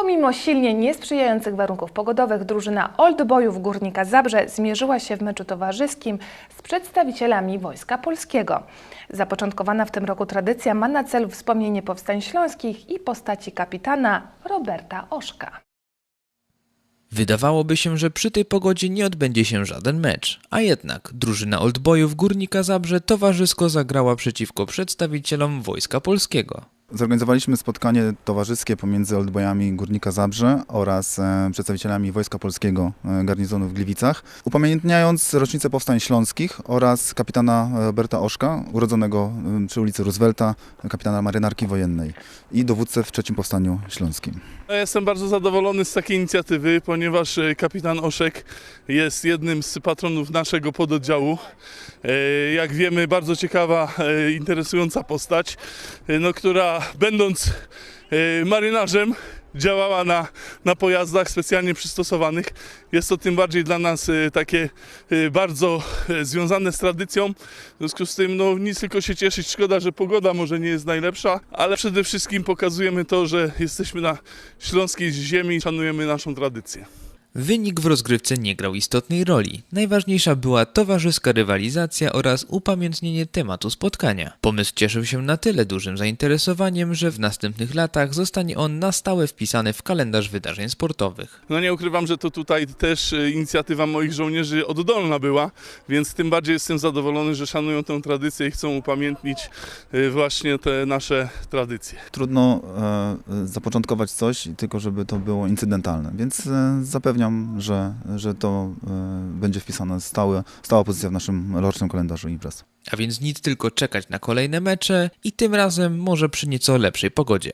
Pomimo silnie niesprzyjających warunków pogodowych, drużyna Old Boyów Górnika Zabrze zmierzyła się w meczu towarzyskim z przedstawicielami Wojska Polskiego. Zapoczątkowana w tym roku tradycja ma na celu wspomnienie powstań śląskich i postaci kapitana Roberta Oszka. Wydawałoby się, że przy tej pogodzie nie odbędzie się żaden mecz, a jednak drużyna Oldboyów Górnika Zabrze towarzysko zagrała przeciwko przedstawicielom Wojska Polskiego. Zorganizowaliśmy spotkanie towarzyskie pomiędzy Oldboyami Górnika Zabrze oraz e, przedstawicielami Wojska Polskiego e, garnizonu w Gliwicach, upamiętniając rocznicę powstań śląskich oraz kapitana Roberta Oszka, urodzonego e, przy ulicy Roosevelta, kapitana marynarki wojennej i dowódcę w trzecim powstaniu śląskim. Ja Jestem bardzo zadowolony z takiej inicjatywy, ponieważ kapitan Oszek jest jednym z patronów naszego pododdziału. Jak wiemy, bardzo ciekawa, interesująca postać, no, która będąc e, marynarzem działała na, na pojazdach specjalnie przystosowanych. Jest to tym bardziej dla nas e, takie e, bardzo związane z tradycją. W związku z tym no, nic tylko się cieszyć. Szkoda, że pogoda może nie jest najlepsza, ale przede wszystkim pokazujemy to, że jesteśmy na śląskiej ziemi i szanujemy naszą tradycję. Wynik w rozgrywce nie grał istotnej roli. Najważniejsza była towarzyska rywalizacja oraz upamiętnienie tematu spotkania. Pomysł cieszył się na tyle dużym zainteresowaniem, że w następnych latach zostanie on na stałe wpisany w kalendarz wydarzeń sportowych. No nie ukrywam, że to tutaj też e, inicjatywa moich żołnierzy oddolna była, więc tym bardziej jestem zadowolony, że szanują tę tradycję i chcą upamiętnić e, właśnie te nasze tradycje. Trudno e, zapoczątkować coś, tylko żeby to było incydentalne, więc e, zapewniam, że, że to e, będzie wpisane stałe, stała pozycja w naszym rocznym kalendarzu imprez. A więc nic tylko czekać na kolejne mecze i tym razem może przy nieco lepszej pogodzie.